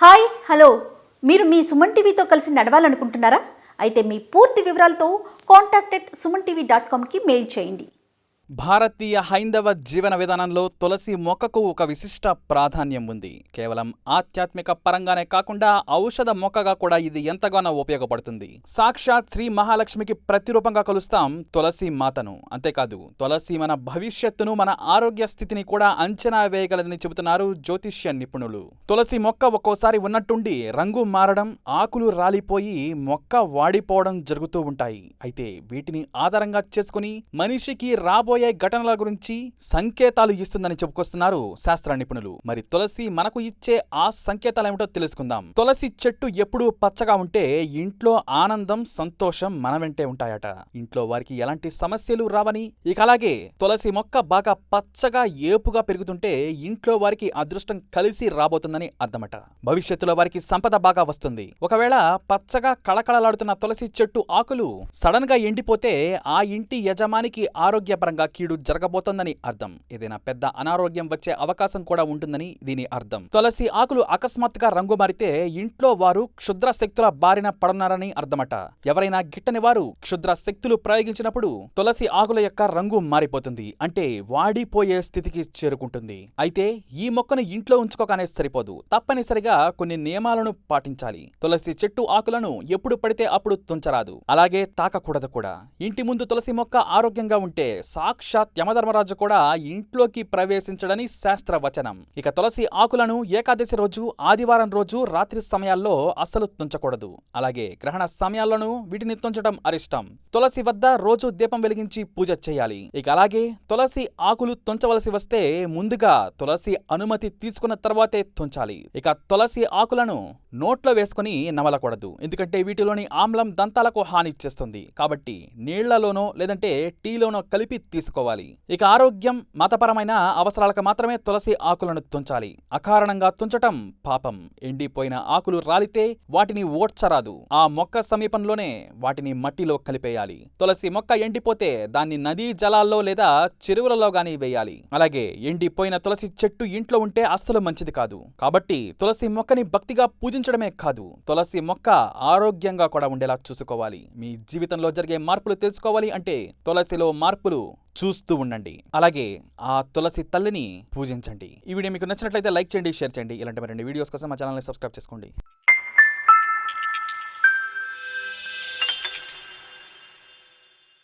Hi hello. మీరు మీ సుమన్ టీవీతో కలిసి నడవాలనుకుంటున్నారా? అయితే మీ పూర్తి వివరాలతో contact at Suman TV dot కామ్కి mail చేయండి. భారతీయ హైందవ జీవన విధానంలో తులసి మొక్కకు ఒక విశిష్ట ప్రాధాన్యం ఉంది. కేవలం ఆధ్యాత్మిక పరంగానే కాకుండా ఔషధ మొక్కగా కూడా ఇది ఎంతగానో ఉపయోగపడుతుంది. సాక్షాత్ శ్రీ మహాలక్ష్మికి ప్రతిరూపంగా కొలుస్తాం తులసి మాతను. అంతేకాదు తులసి మన భవిష్యత్తును మన ఆరోగ్య స్థితిని కూడా అంచనా వేయగలదని చెబుతున్నారు జ్యోతిష్య నిపుణులు. తులసి మొక్క ఒక్కోసారి ఉన్నట్టుండి రంగు మారడం ఆకులు రాలిపోయి మొక్క వాడిపోవడం జరుగుతూ ఉంటాయి. అయితే వీటిని ఆధారంగా చేసుకుని మనిషికి రాబోయే ఘటనల గురించి సంకేతాలు ఇస్తుందని చెప్పుకొస్తున్నారు శాస్త్ర నిపుణులు. మరి తులసి మనకు ఇచ్చే ఆ సంకేతాలు ఏమిటో తెలుసుకుందాం. తులసి చెట్టు ఎప్పుడూ పచ్చగా ఉంటే ఇంట్లో ఆనందం సంతోషం మన వెంటే ఉంటాయట. ఇంట్లో వారికి ఎలాంటి సమస్యలు రావని ఇక అలాగే తులసి మొక్క బాగా పచ్చగా ఏపుగా పెరుగుతుంటే ఇంట్లో వారికి అదృష్టం కలిసి రాబోతుందని అర్థమట. భవిష్యత్తులో వారికి సంపద బాగా వస్తుంది. ఒకవేళ పచ్చగా కళకళలాడుతున్న తులసి చెట్టు ఆకులు సడన్గా ఎండిపోతే ఆ ఇంటి యజమానికి ఆరోగ్యపరంగా కీడు జరగబోతోందని అర్థం. ఏదైనా పెద్ద అనారోగ్యం వచ్చే అవకాశం కూడా ఉంటుందని దీని అర్థం. తులసి ఆకులు అకస్మాత్తుగా రంగు మారితే ఇంట్లో వారు క్షుద్ర శక్తుల బారిన పడున్నారని అర్థమట. ఎవరైనా గిట్టని వారు క్షుద్ర శక్తులు ప్రయోగించినప్పుడు తులసి ఆకుల యొక్క రంగు మారిపోతుంది. అంటే వాడిపోయే స్థితికి చేరుకుంటుంది. అయితే ఈ మొక్కను ఇంట్లో ఉంచుకోగానే సరిపోదు. తప్పనిసరిగా కొన్ని నియమాలను పాటించాలి. తులసి చెట్టు ఆకులను ఎప్పుడు పడితే అప్పుడు తుంచరాదు. అలాగే తాకకూడదు కూడా. ఇంటి ముందు తులసి మొక్క ఆరోగ్యంగా ఉంటే సాక్షాత్ యమధర్మరాజు కూడా ఇంట్లోకి ప్రవేశించడని శాస్త్రవచనం. ఇక తులసి ఆకులను ఏకాదశి రోజు ఆదివారం రోజు రాత్రి సమయాల్లో అస్సలు తుంచకూడదు. అలాగే గ్రహణ సమయాల్లోనూ వీటిని తుంచడం అరిష్టం. తులసి వద్ద రోజు దీపం వెలిగించి పూజ చేయాలి. ఇక అలాగే తులసి ఆకులు తుంచవలసి వస్తే ముందుగా తులసి అనుమతి తీసుకున్న తర్వాతే తుంచాలి. ఇక తులసి ఆకులను నోట్లో వేసుకుని నమలకూడదు. ఎందుకంటే వీటిలోని ఆమ్లం దంతాలకు హాని చేస్తుంది. కాబట్టి నీళ్ళలోనో లేదంటే టీలోనో కలిపి తీసుకోవాలి. ఇక ఆరోగ్యం మతపరమైన అవసరాలకు మాత్రమే తులసి ఆకులను తుంచాలి. అకారణంగా తుంచటం పాపం. ఎండిపోయిన ఆకులు రాలితే వాటిని ఓడ్చరాదు. ఆ మొక్క సమీపంలోనే వాటిని మట్టిలో కలిపేయాలి. తులసి మొక్క ఎండిపోతే దాన్ని నదీ జలాల్లో లేదా చెరువులలో గాని వేయాలి. అలాగే ఎండిపోయిన తులసి చెట్టు ఇంట్లో ఉంటే అస్సలు మంచిది కాదు. కాబట్టి తులసి మొక్కని భక్తిగా పూజించడమే కాదు. తులసి మొక్క ఆరోగ్యంగా కూడా ఉండేలా చూసుకోవాలి. మీ జీవితంలో జరిగే మార్పులు తెలుసుకోవాలి అంటే తులసిలో మార్పులు చూస్తూ ఉండండి. అలాగే ఆ తులసి తల్లిని పూజించండి. ఈ వీడియో మీకు నచ్చినట్లయితే లైక్ చేయండి షేర్ చేయండి. ఇలాంటి మరిన్ని వీడియోస్ కోసం మా ఛానల్ని సబ్స్క్రైబ్ చేసుకోండి.